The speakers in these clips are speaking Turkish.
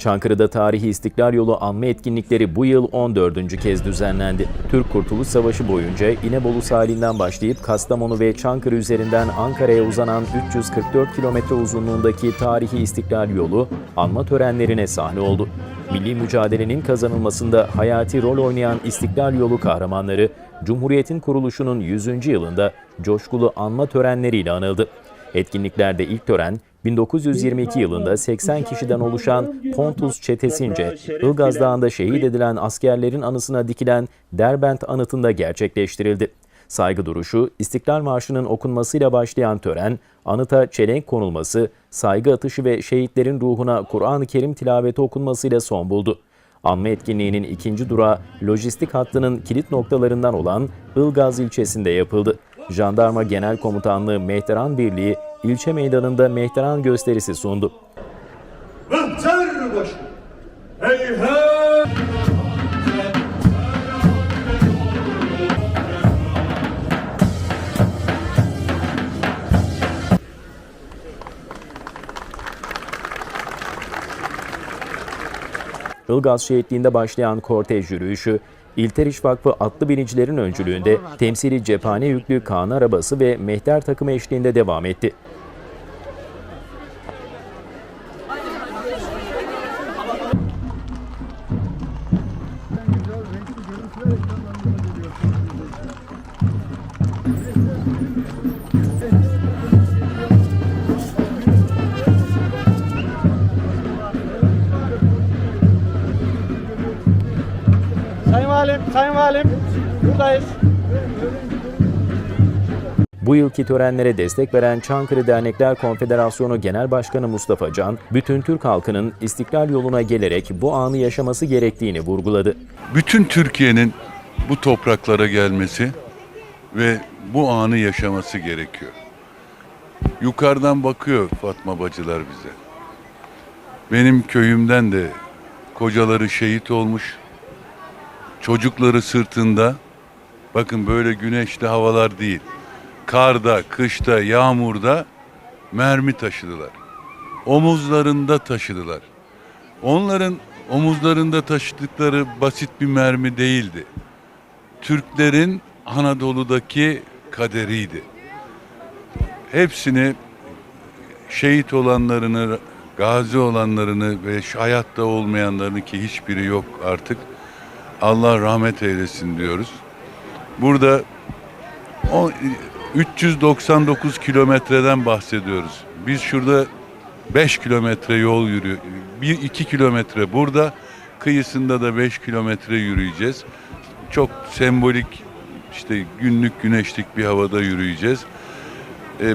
Çankırı'da tarihi İstiklal Yolu anma etkinlikleri bu yıl 14. kez düzenlendi. Türk Kurtuluş Savaşı boyunca İnebolu sahilinden başlayıp Kastamonu ve Çankırı üzerinden Ankara'ya uzanan 344 kilometre uzunluğundaki tarihi İstiklal Yolu anma törenlerine sahne oldu. Milli mücadelenin kazanılmasında hayati rol oynayan İstiklal Yolu kahramanları, Cumhuriyet'in kuruluşunun 100. yılında coşkulu anma törenleriyle anıldı. Etkinliklerde ilk tören 1922 yılında 80 kişiden oluşan Pontus Çetesince, Ilgaz Dağı'nda şehit edilen askerlerin anısına dikilen Derbent anıtında gerçekleştirildi. Saygı duruşu, İstiklal Marşı'nın okunmasıyla başlayan tören, anıta çelenk konulması, saygı atışı ve şehitlerin ruhuna Kur'an-ı Kerim tilaveti okunmasıyla son buldu. Anma etkinliğinin ikinci durağı lojistik hattının kilit noktalarından olan Ilgaz ilçesinde yapıldı. Jandarma Genel Komutanlığı Mehteran Birliği ilçe meydanında Mehteran gösterisi sundu. Mıhtar başı. Ilgaz şehitliğinde başlayan kortej yürüyüşü, İlteriş Vakfı atlı binicilerin öncülüğünde temsili cephane yüklü Kaan arabası ve mehter takımı eşliğinde devam etti. Valim, Sayın Valim buradayız. Bu yılki törenlere destek veren Çankırı Dernekler Konfederasyonu Genel Başkanı Mustafa Can, bütün Türk halkının istiklal yoluna gelerek bu anı yaşaması gerektiğini vurguladı. bütün Türkiye'nin bu topraklara gelmesi ve bu anı yaşaması gerekiyor. Yukarıdan bakıyor Fatma bacılar bize. Benim köyümden de kocaları şehit olmuş, çocukları sırtında, bakın böyle güneşli havalar değil, karda, kışta, yağmurda mermi taşıdılar. Omuzlarında taşıdılar. Onların omuzlarında taşıdıkları basit bir mermi değildi. Türklerin Anadolu'daki kaderiydi. Hepsini şehit olanlarını, gazi olanlarını ve hayatta olmayanlarını ki hiçbiri yok artık. Allah rahmet eylesin diyoruz. Burada o 399 kilometreden bahsediyoruz. Biz şurada 5 kilometre yol yürüyor. 1 2 kilometre burada, kıyısında da 5 kilometre yürüyeceğiz. Çok sembolik işte günlük güneşlik bir havada yürüyeceğiz. Ee,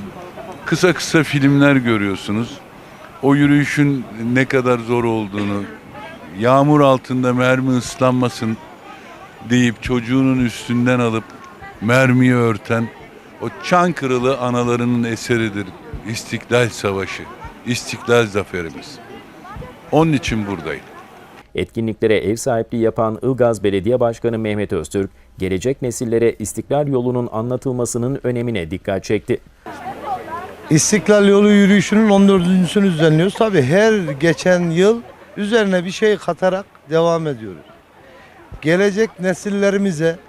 kısa kısa filmler görüyorsunuz. O yürüyüşün ne kadar zor olduğunu, yağmur altında mermi ıslanmasın deyip çocuğunun üstünden alıp mermiyi örten o Çankırılı analarının eseridir. İstiklal Savaşı, İstiklal Zaferimiz. Onun için buradayım. Etkinliklere ev sahipliği yapan Ilgaz Belediye Başkanı Mehmet Öztürk, gelecek nesillere istiklal yolunun anlatılmasının önemine dikkat çekti. İstiklal Yolu yürüyüşünün 14.sünü düzenliyoruz. Tabii her geçen yıl üzerine bir şey katarak devam ediyoruz. Gelecek nesillerimize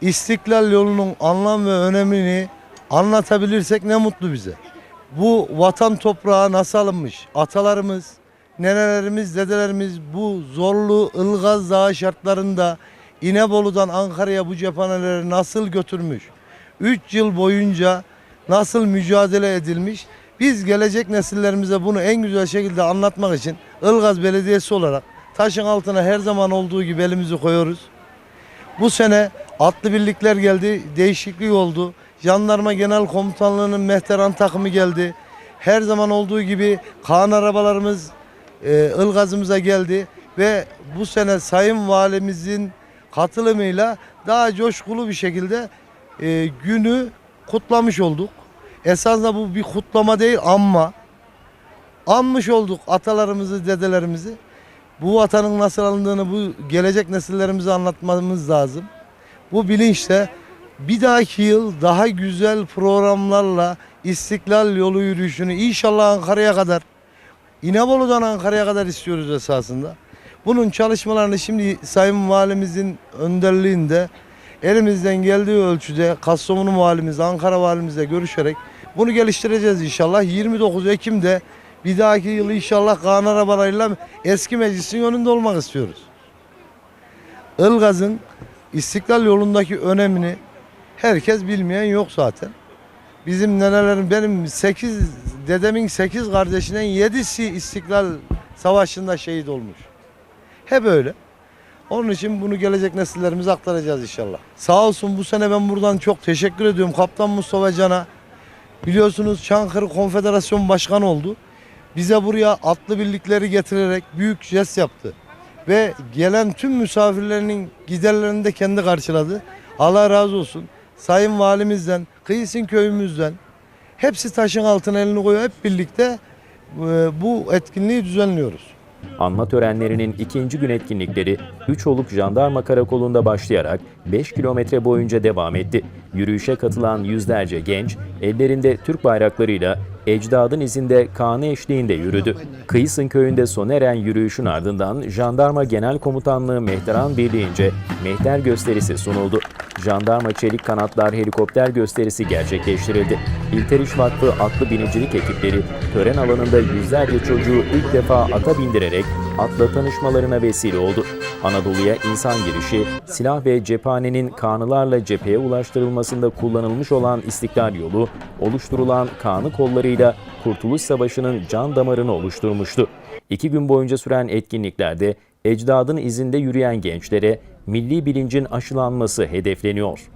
İstiklal Yolu'nun anlam ve önemini anlatabilirsek ne mutlu bize. Bu vatan toprağı nasıl alınmış? Atalarımız, nenelerimiz, dedelerimiz bu zorlu Ilgaz Dağı şartlarında İnebolu'dan Ankara'ya bu cephaneleri nasıl götürmüş? 3 yıl boyunca nasıl mücadele edilmiş? Biz gelecek nesillerimize bunu en güzel şekilde anlatmak için Ilgaz Belediyesi olarak taşın altına her zaman olduğu gibi elimizi koyuyoruz. Bu sene atlı birlikler geldi, değişiklik oldu. Jandarma Genel Komutanlığı'nın mehteran takımı geldi. Her zaman olduğu gibi Kaan arabalarımız e, Ilgaz'ımıza geldi ve bu sene Sayın Valimizin katılımıyla daha coşkulu bir şekilde e, günü kutlamış olduk. Esasında bu bir kutlama değil ama anmış olduk atalarımızı, dedelerimizi. Bu vatanın nasıl alındığını bu gelecek nesillerimize anlatmamız lazım. Bu bilinçle bir dahaki yıl daha güzel programlarla İstiklal yolu yürüyüşünü inşallah Ankara'ya kadar İnebolu'dan Ankara'ya kadar istiyoruz esasında. Bunun çalışmalarını şimdi Sayın Valimizin önderliğinde elimizden geldiği ölçüde Kastamonu Valimiz, Ankara Valimizle görüşerek bunu geliştireceğiz inşallah. 29 Ekim'de bir dahaki yıl inşallah Kaan arabalarıyla eski meclisin önünde olmak istiyoruz. Ilgaz'ın İstiklal yolundaki önemini herkes bilmeyen yok zaten. Bizim nenelerin benim 8 dedemin 8 kardeşinden 7'si İstiklal Savaşı'nda şehit olmuş. Hep öyle. Onun için bunu gelecek nesillerimize aktaracağız inşallah. Sağ olsun bu sene ben buradan çok teşekkür ediyorum Kaptan Mustafa Can'a. Biliyorsunuz Çankırı Konfederasyon Başkanı oldu. Bize buraya atlı birlikleri getirerek büyük jest yaptı. Ve gelen tüm misafirlerinin giderlerini de kendi karşıladı. Allah razı olsun. Sayın Valimizden, Kıyısın köyümüzden hepsi taşın altına elini koyuyor. Hep birlikte e, bu etkinliği düzenliyoruz. Anma törenlerinin ikinci gün etkinlikleri Üçoluk Jandarma Karakolu'nda başlayarak 5 kilometre boyunca devam etti. Yürüyüşe katılan yüzlerce genç ellerinde Türk bayraklarıyla ecdadın izinde kanı eşliğinde yürüdü. Kıyısın köyünde sona eren yürüyüşün ardından Jandarma Genel Komutanlığı Mehteran Birliği'nce mehter gösterisi sunuldu. Jandarma Çelik Kanatlar helikopter gösterisi gerçekleştirildi. İlteriş Vakfı atlı binicilik ekipleri tören alanında yüzlerce çocuğu ilk defa ata bindirerek atla tanışmalarına vesile oldu. Anadolu'ya insan girişi, silah ve cephanenin kanılarla cepheye ulaştırılmasında kullanılmış olan İstiklal yolu, oluşturulan kanı kollarıyla Kurtuluş Savaşı'nın can damarını oluşturmuştu. İki gün boyunca süren etkinliklerde ecdadın izinde yürüyen gençlere milli bilincin aşılanması hedefleniyor.